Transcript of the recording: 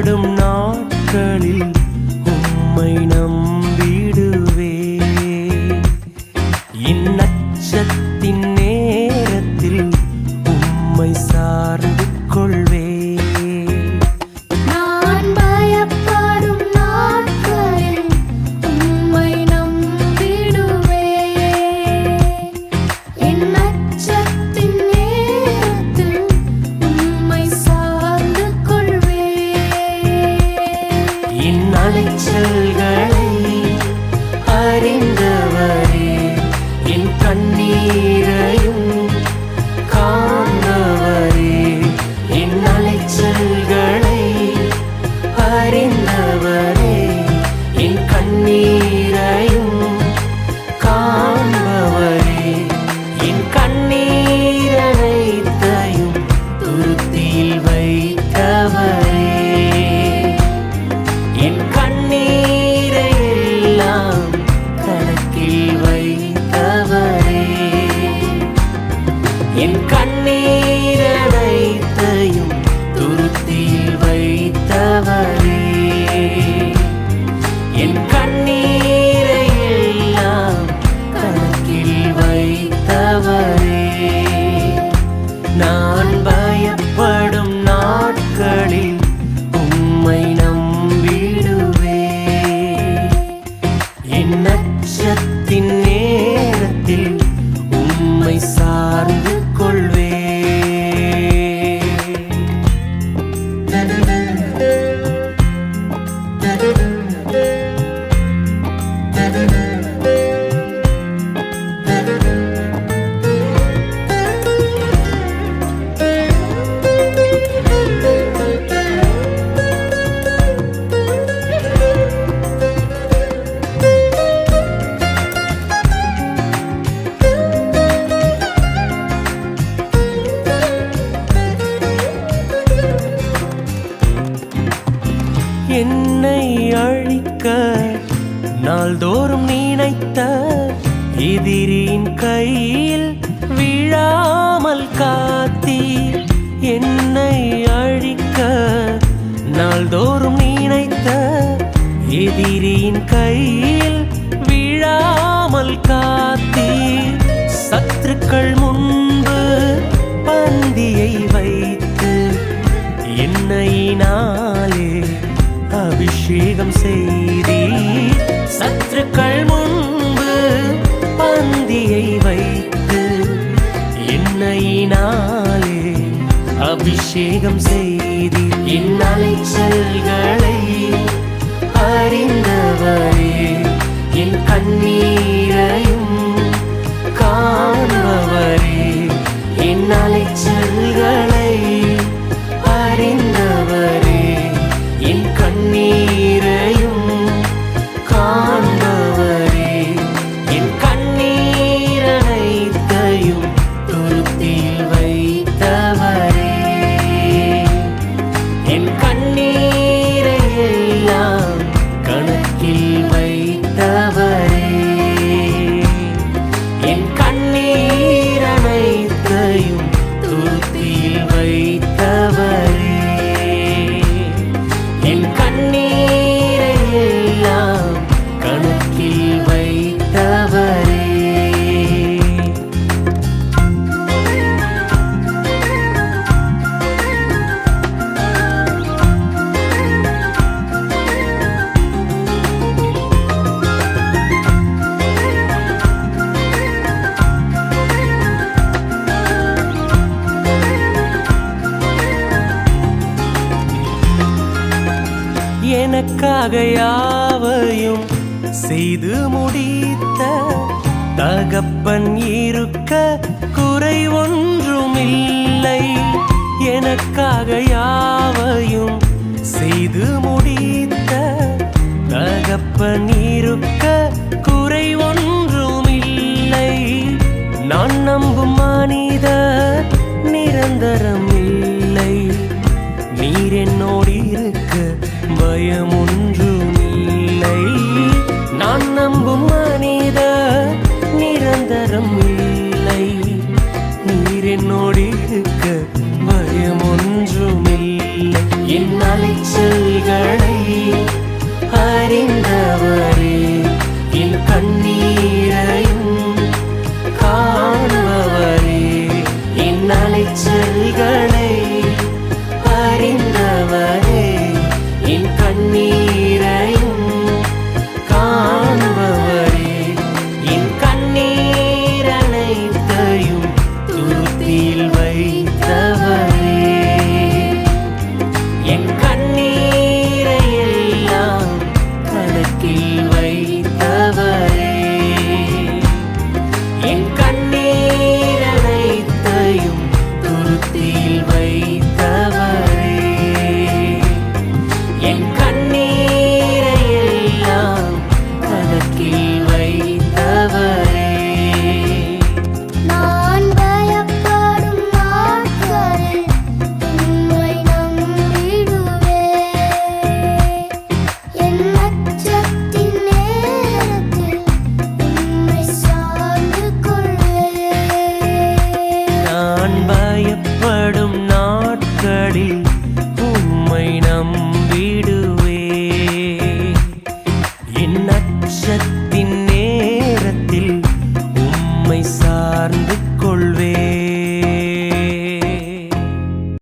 நான் நாட்களில் உம்மை நம்பி இந்நலைச்சல்களை அறிந்தவரே என் கண்ணீரையும் காண்பவரே என் அலைச்சல்களை என் கண்ணீரனைத்தையும் துருத்தியில் வைத்தவரே. என் கண்ணீரை எல்லாம் கணக்கில் வைத்தவரே. நான் பயப்படும் நாட்களில் உம்மை நம்பிடுவே. என் நச்சத்தின் நேரத்தில் உம்மை சார்ந்து color என்னை அழிக்க நாள்தோறும் நினைத்த எதிரின் கையில் விழாமல் காத்தி என்னை அழிக்க நாள்தோறும் நினைத்த எதிரியின் கையில் விழாமல் காத்தி சத்துருக்கள் முன்பு பந்தியை வைத்து என்னை நான் அபிஷேகம் செய்தி சத்துருக்கள் முன்பு பந்தியை வைத்து என்னையினாலே அபிஷேகம் செய்தி என் அலைச்சல்களை அறிந்தவரே என் கண்ணீரையும் காண்பவரே. எனக்காக யாவையும் செய்து முடித்த தகப்பன் இருக்க குறை ஒன்றுமில்லை. எனக்காக யா பயமொன்றுமில்லை நான் நம்பும் மனித நிரந்தரம் இல்லை நீர் என்னோடு இருக்க பயமொன்றுமில்லை. என் அலைச்சல்களை அறிந்தவரே என் கண்ணீரையும் காண்பவரே என் அலைச்சல்கள் பயணம்